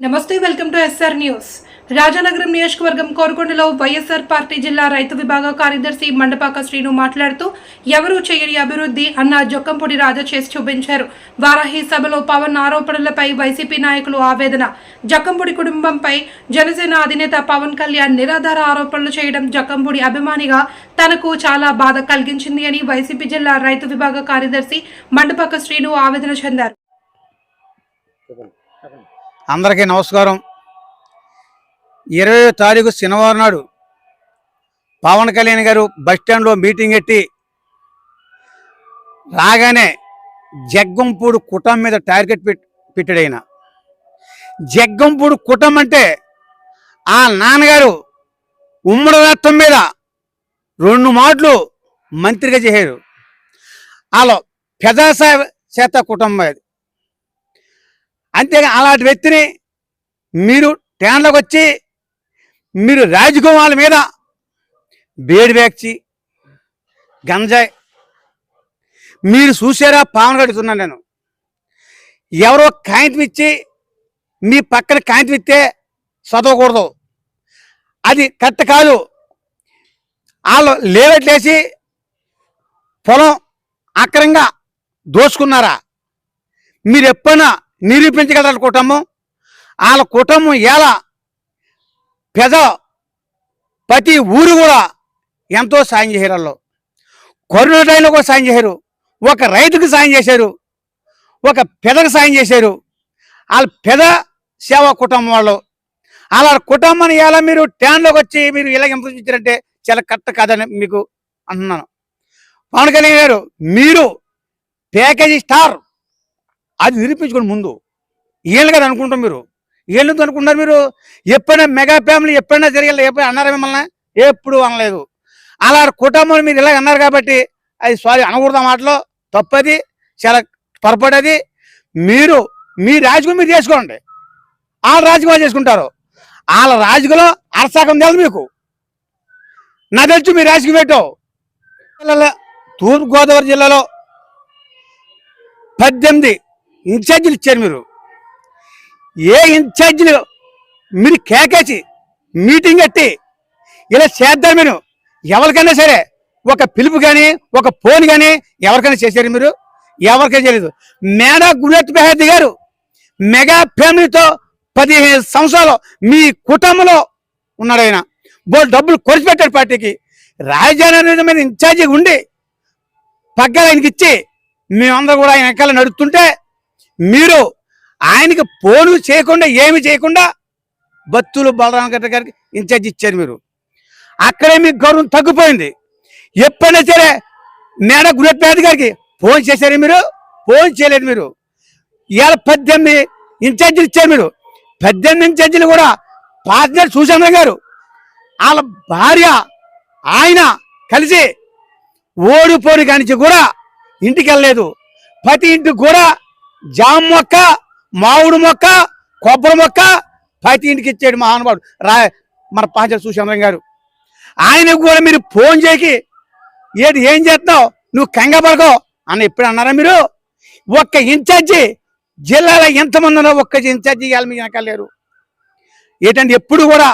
నమస్తే welcome to SR news. Rajanagaram నియోజకవర్గం కోరుకొండలో వైఎస్ఆర్ పార్టీ జిల్లా రైతు విభాగ కార్యదర్శి మండపాక శ్రీను మాట్లాడుతూ ఎవరూ చేయని అభివృద్ధి అన్న జొక్కంపూడి రాజా చేసి చూపించారు. వారాహి సభలో పవన్ ఆరోపణలపై వైసీపీ నాయకులు ఆవేదన. జక్కంపొడి కుటుంబంపై జనసేన అధినేత పవన్ కళ్యాణ్ నిరాధార ఆరోపణలు చేయడం జక్కంపూడి అభిమానిగా తనకు చాలా బాధ కలిగించింది అని వైసీపీ జిల్లా రైతు విభాగ కార్యదర్శి మండపాక శ్రీను ఆవేదన చెందారు. అందరికీ నమస్కారం. ఇరవై తారీఖు శనివారం నాడు పవన్ కళ్యాణ్ గారు బస్ స్టాండ్లో మీటింగ్ పెట్టి రాగానే జగ్గంపూడి కుటం మీద టార్గెట్ పెట్ పెట్టాడు ఆయన. జగ్గంపూడి కుటం అంటే ఆ నాన్నగారు ఉమ్మడి రాష్ట్రం మీద రెండు మాటలు మంత్రిగా చేశారు. వాళ్ళ పెదాసా చేత కుటుంబం అది అంతేగా అలాంటి వ్యక్తిని మీరు ట్యాన్లోకి వచ్చి మీరు రాజకుమారుల మీద బేడి వ్యాక్చి గంజాయి. మీరు చూసారా పావన కడుతున్నాను నేను. ఎవరో కాగితం ఇచ్చి మీ పక్కన కాగితం ఇస్తే చదవకూడదు. అది కరెక్ట్ కాదు. వాళ్ళు లేవట్లేసి పొలం అక్రంగా దోచుకున్నారా? మీరు ఎప్పుడైనా నిరూపించగలరు కుటుంబం. వాళ్ళ కుటుంబం ఎలా? పెద ప్రతి ఊరు కూడా ఎంతో సాయం చేశారు వాళ్ళు. కరోనా టైంలో కూడా సాయం చేశారు. ఒక రైతుకు సాయం చేశారు. ఒక పెదకు సాయం చేశారు. వాళ్ళ పెద సేవా కుటుంబం వాళ్ళు. అలా కుటుంబాన్ని ఎలా మీరు ట్యాన్లోకి వచ్చి మీరు ఇలా ఇంప్రూవించారంటే చాలా కరెక్ట్ కాదని మీకు అంటున్నాను. పవన్ కళ్యాణ్ గారు మీరు ప్యాకేజీ స్టార్. అది నిరూపించుకోండి ముందు. ఏళ్ళు కదా అనుకుంటాం మీరు. ఏళ్ళు అనుకుంటారు మీరు? ఎప్పుడైనా మెగా ఫ్యామిలీ ఎప్పుడైనా జరిగేలా ఎప్పుడు అన్నారా మిమ్మల్ని? ఎప్పుడు అనలేదు. అలా కుటుంబం మీరు ఇలా అన్నారు కాబట్టి అది సారీ అనకూడదు మాటలో. తప్పది చాలా పొరపడేది మీరు మీ రాజకీయం మీరు చేసుకోండి. వాళ్ళ రాజకీయం చేసుకుంటారు. వాళ్ళ రాజకీయంలో అరసాకం తెలుసు మీకు. నా తెలుసు మీ రాజకీయం పెట్టావు తూర్పుగోదావరి జిల్లాలో పద్దెనిమిది ఇన్ఛార్జీలు ఇచ్చారు మీరు. ఏ ఇన్ఛార్జీలు మీరు కేకేసి మీటింగ్ కట్టి ఇలా చేద్దాం మీరు. ఎవరికైనా సరే ఒక పిలుపు కానీ ఒక ఫోన్ కానీ ఎవరికైనా చేశారు మీరు? ఎవరికైనా చేయలేదు. మేడా గుణత్ బెహర్ది గారు మెగా ఫ్యామిలీతో పదిహేను సంవత్సరాలు మీ కుటుంబంలో ఉన్నాడు ఆయన. బో డబ్బులు ఖర్చు పెట్టాడు పార్టీకి. రాజధాని మీద ఉండి పగ్గాలు ఆయనకి ఇచ్చి మేమందరూ కూడా ఆయన వెనకాల నడుస్తుంటే మీరు ఆయనకి ఫోను చేయకుండా ఏమి చేయకుండా బత్తులు గడ్డ గారికి ఇన్ఛార్జ్ ఇచ్చారు మీరు. అక్కడే మీకు గౌరవం తగ్గిపోయింది. ఎప్పుడైనా సరే మేడ గుణపేట గారికి ఫోన్ చేశారు మీరు? ఫోన్ చేయలేదు మీరు. ఇవాళ పద్దెనిమిది ఇన్ఛార్జీలు ఇచ్చారు మీరు. పద్దెనిమిది ఇన్ఛార్జీలు కూడా పార్ట్నర్ సుచంద్ర గారు. వాళ్ళ భార్య ఆయన కలిసి ఓడిపోని కానించి కూడా ఇంటికి వెళ్ళలేదు. ప్రతి ఇంటికి కూడా జామ మొక్క మామిడి మొక్క కొబ్బరి మొక్క ప్రతి ఇంటికి ఇచ్చాడు మహానుభావుడు. రా మన పాంచల సుచంద్రం గారు. ఆయనకు కూడా మీరు ఫోన్ చేయకి ఏది ఏం చేస్తావు నువ్వు కంగపడకో అని ఎప్పుడు అన్నారా మీరు? ఒక్క ఇన్ఛార్జి జిల్లాలో ఎంతమంది ఉన్నారో ఒక్క ఇన్ఛార్జి ఇవ్వాలి మీకు వెనకాలేరు. ఏంటంటే ఎప్పుడు కూడా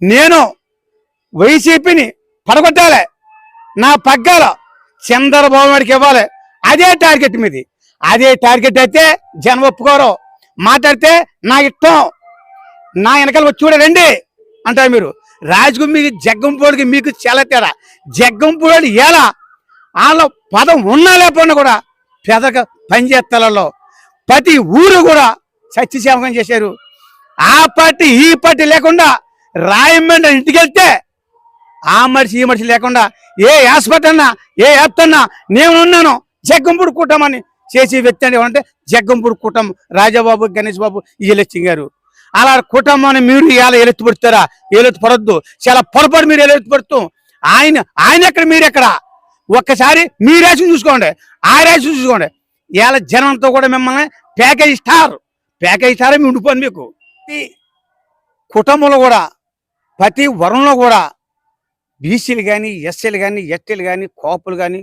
నేను వైసీపీని పడగొట్టాలి. నా పగ్గాల చంద్రబాబు నాయుడికి ఇవ్వాలి. అదే టార్గెట్ మీది. అదే టార్గెట్ అయితే జనం ఒప్పుకోరు. మాట్లాడితే నా ఇష్టం. నా వెనకాల వచ్చి అంటారు మీరు. రాజుకు మీకు జగ్గంపూడికి మీకు చాలా తేడా. జగ్గంపూడి ఎలా? వాళ్ళ పదం ఉన్నా లేకపోయినా కూడా పెదక పనిచేస్తాలలో ప్రతి ఊరు కూడా సత్యసేవకం చేశారు. ఆ పార్టీ ఈ పార్టీ లేకుండా రాయమండ్రి ఇంటికి వెళ్తే ఆ మనిషి ఈ మనిషి లేకుండా ఏ హాస్పిటల్ అన్నా ఏ యాప్ అన్నా నేను ఉన్నాను జగ్గంపూడి కూటమని చేసే వ్యక్తి అంటే ఎవరంటే జగ్గంపూడి కుటుంబం రాజాబాబు గణేష్ బాబు ఈలెచ్చింగ్ గారు. అలా కుటుంబాన్ని మీరు ఇలా ఎలెత్తి పడుతారా చాలా పొరపాటు మీరు ఎలెత్తి ఆయన ఆయన ఎక్కడ మీరు ఎక్కడ? ఒక్కసారి మీ రాసి చూసుకోండి. ఆ రాసి చూసుకోండి. ఇవాళ జనంతో కూడా మిమ్మల్ని ప్యాకేజ్ స్టార్ ప్యాకేజ్ స్టార్ మీ ఉండిపోను మీకు. కుటుంబంలో కూడా ప్రతి వరంలో కూడా బీసీలు కానీ ఎస్సీలు కానీ ఎస్టీలు కానీ కోపులు కానీ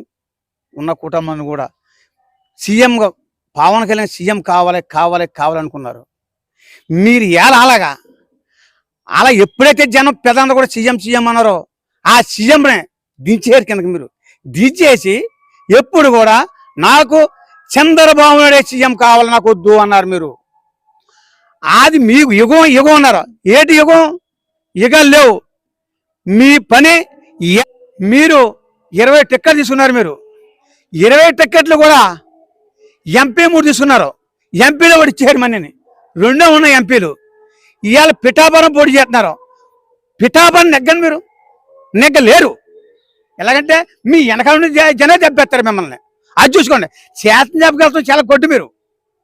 ఉన్న కుటుంబాన్ని కూడా సీఎంగా పవన్ కళ్యాణ్ సీఎం కావాలి కావాలి కావాలనుకున్నారు. మీరు ఎలా అలాగా అలా ఎప్పుడైతే జనం పెదాన్ని కూడా సీఎం సీఎం అన్నారో ఆ సీఎంనే దించేరు కిందకి మీరు. దించేసి ఎప్పుడు కూడా నాకు చంద్రబాబు నాయుడే సీఎం కావాలి నాకు వద్దు అన్నారు మీరు. అది మీకు యుగం యుగం అన్నారు. ఏటి యుగం? యుగం లేవు. మీ పని మీరు ఇరవై టిక్కెట్లు తీసుకున్నారు మీరు. ఇరవై టిక్కెట్లు కూడా ఎంపీ మూడు తీసుకున్నారు. ఎంపీలో ఒకటి చైర్మన్ని రెండో ఉన్న ఎంపీలు. ఇవాళ పిఠాపురం పోటీ చేస్తున్నారు. పిఠాపురం నెగ్గను మీరు. నెగ్గలేరు. ఎలాగంటే మీ వెనకాల నుండి జనే దెబ్బేస్తారు మిమ్మల్ని. అది చూసుకోండి. చేతన చెప్పగలుగుతాం చాలా కొట్టు మీరు.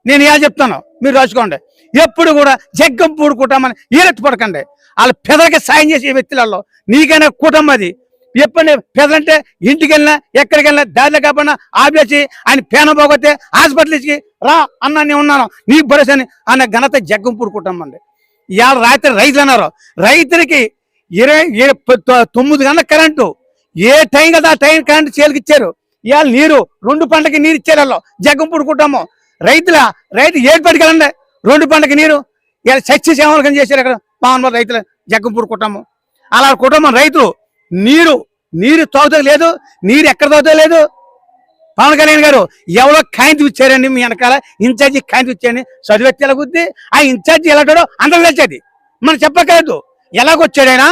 నేను ఇలా చెప్తాను. మీరు రాసుకోండి. ఎప్పుడు కూడా జగ్గం పూడుకుంటామని కుటుంబాన్ని ఈరెత్తి పడకండి. వాళ్ళ పెదలకి సాయం చేసే వ్యక్తులలో నీకైనా కుటుంబం అది ఎప్పుడు పేదలంటే ఇంటికి వెళ్ళినా ఎక్కడికి వెళ్ళినా దారిలో కాకుండా ఆపేసి ఆయన పేన పోగొట్టే హాస్పిటల్ ఇచ్చి రా అన్న నేను ఉన్నాను. నీ భరోసాని అన్న ఘనత జగ్గం కుటుంబం ఇవాళ రాత్రి రైతులు అన్నారు రైతులకి ఇరవై తొమ్మిది గంటల కరెంటు ఏ టైం కదా ఆ టైం కరెంటు చేతికి ఇచ్చారు? ఇవాళ నీరు రెండు పంటకి నీరు ఇచ్చారు వాళ్ళు. జగ్గంపూడి రైతుల రైతు ఏడు రెండు పంటకి నీరు ఇలా సత్య సేవలు చేశారు ఇక్కడ మామూలు రైతులు జగ్గం కుటుంబం అలా కుటుంబం రైతులు నీరు నీరు తాగుతా లేదు నీరు ఎక్కడ తాగుతా లేదు? పవన్ కళ్యాణ్ గారు ఎవరో కాయింతి ఇచ్చారండి మీ వెనకాల ఇన్ఛార్జి కాయింతి ఇచ్చారని చదివెత్తి ఎలాగుద్ది ఆ ఇన్ఛార్జి ఎలాంటాడో అందరూ తెలిసేది. మనం చెప్పక్కర్లేదు. ఎలాగొచ్చాడైనా